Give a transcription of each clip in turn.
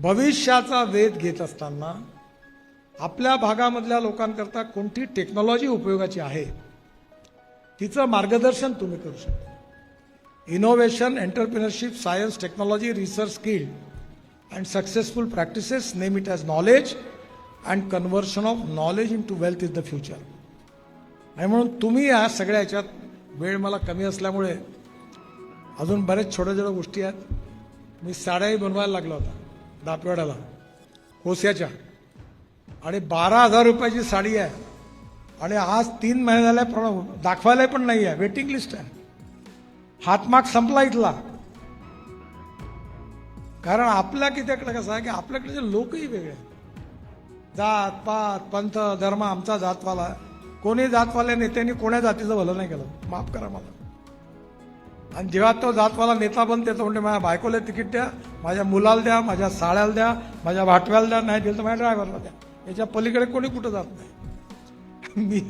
भविष्याचा वेध घेत असताना आपल्या भागामधल्या लोकांकरता कोणती टेक्नॉलॉजी उपयोगाची आहे तिचं मार्गदर्शन तुम्ही करू शकता. Innovation entrepreneurship science technology research skill and successful practices name it as knowledge and conversion of knowledge into wealth is the future आणि म्हणून तुम्ही या सगळ्या याच्यात वेळ मला कमी असल्यामुळे अजून बरेच छोट्या छोट्या गोष्टी आहेत. मी साड्याही बनवायला लागला होता. दापवाड्याला कोस्याच्या. आणि बारा हजार रुपयाची साडी आहे. आणि आज तीन महिने झाले दाखवायला पण नाही आहे. वेटिंग लिस्ट आहे. हातमाग संपला इथला. कारण आपल्या कित्याकडे कसं आहे की आपल्याकडे लोकही वेगळे जात पात पंथ धर्म आमचा जातवाला कोणी जातवाल्या नेत्यांनी कोण्या जातीचं भलं नाही केलं? माफ करा मला. आणि जेव्हा तो जातवाला नेता बनते तो म्हणते माझ्या बायकोला तिकीट द्या माझ्या मुलाला द्या माझ्या साळ्याला द्या माझ्या भाटव्याला द्या नाही दिलं तर माझ्या ड्रायव्हरला द्या. याच्या पलीकडे कोणी कुठं जात नाही. मी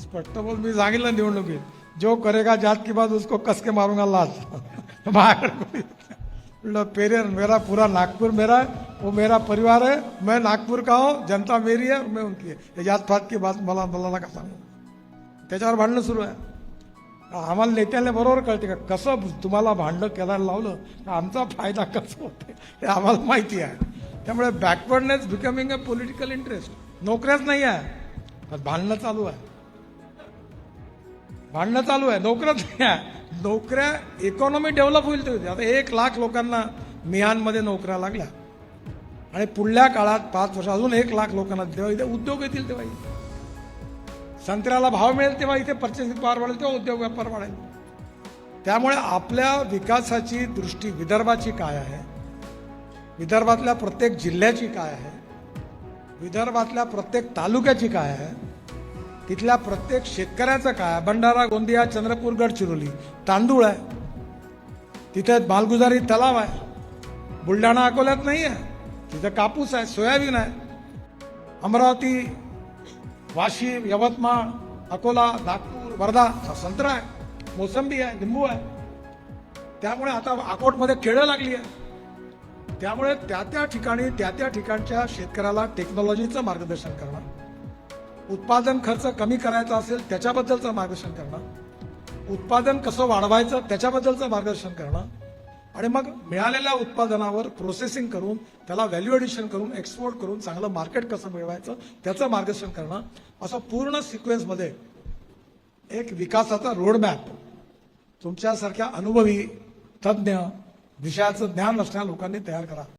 स्पष्ट बोल मी सांगितलं निवडणुकीत जो करेगा जात की बात उसको कसके मारूंगा लाज माझ्याकडे कोणी. पेरियर मेरा पूरा नागपुर मेरा वो मेरा परिवार है मैं नागपूर का हो जनता मेरी है मैं उनकी है. जात फात की बात मला मला नका सांगू. त्याच्यावर भांडणं सुरू आहे. आम्हाला नेत्याला बरोबर कळते का? कसं तुम्हाला भांडणं करायला लावलं? तर आमचा फायदा कसा होते हे आम्हाला माहिती आहे. त्यामुळे backwardness becoming a political interest नोकऱ्याच नाही आहे. पण भांडणं चालू आहे. भांडणं चालू आहे. नोकऱ्याच नाही आहे. नोकऱ्या इकॉनॉमी डेव्हलप होईल ते आता एक लाख लोकांना मिहानमध्ये नोकऱ्या लागल्या. आणि पुढल्या काळात पाच वर्ष अजून एक लाख लोकांना तेव्हा इथे उद्योग येतील तेव्हा इथे. संत्र्याला भाव मिळेल तेव्हा इथे परचेसिंग पॉवर वाढेल तेव्हा उद्योग व्यापार वाढेल. त्यामुळे आपल्या विकासाची दृष्टी विदर्भाची काय आहे? विदर्भातल्या प्रत्येक जिल्ह्याची काय आहे? विदर्भातल्या प्रत्येक तालुक्याची काय आहे? तिथल्या प्रत्येक शेतकऱ्याचं काय आहे? भंडारा गोंदिया चंद्रपूर गडचिरोली तांदूळ आहे. तिथे मालगुजारी तलाव आहे. बुलढाणा अकोल्यात नाही आहे तिथं कापूस आहे सोयाबीन आहे. अमरावती वाशिम यवतमाळ अकोला नागपूर वर्धा हा संत्रा आहे मोसंबी आहे लिंबू आहे त्यामुळे आता अकोटमध्ये केळं लागली आहे. त्यामुळे त्या त्या ठिकाणी त्या त्या ठिकाणच्या शेतकऱ्याला टेक्नॉलॉजीचं मार्गदर्शन करणं उत्पादन खर्च कमी करायचा असेल त्याच्याबद्दलचं मार्गदर्शन करणं उत्पादन कसं वाढवायचं त्याच्याबद्दलचं मार्गदर्शन करणं आणि मग मिळालेल्या उत्पादनावर प्रोसेसिंग करून त्याला व्हॅल्यू एडिशन करून एक्सपोर्ट करून चांगलं मार्केट कसं मिळवायचं त्याचं मार्गदर्शन करणं असं पूर्ण सिक्वेन्समध्ये एक विकासाचा रोडमॅप तुमच्यासारख्या अनुभवी तज्ज्ञ विषयाचं ज्ञान असणाऱ्या लोकांनी तयार करा.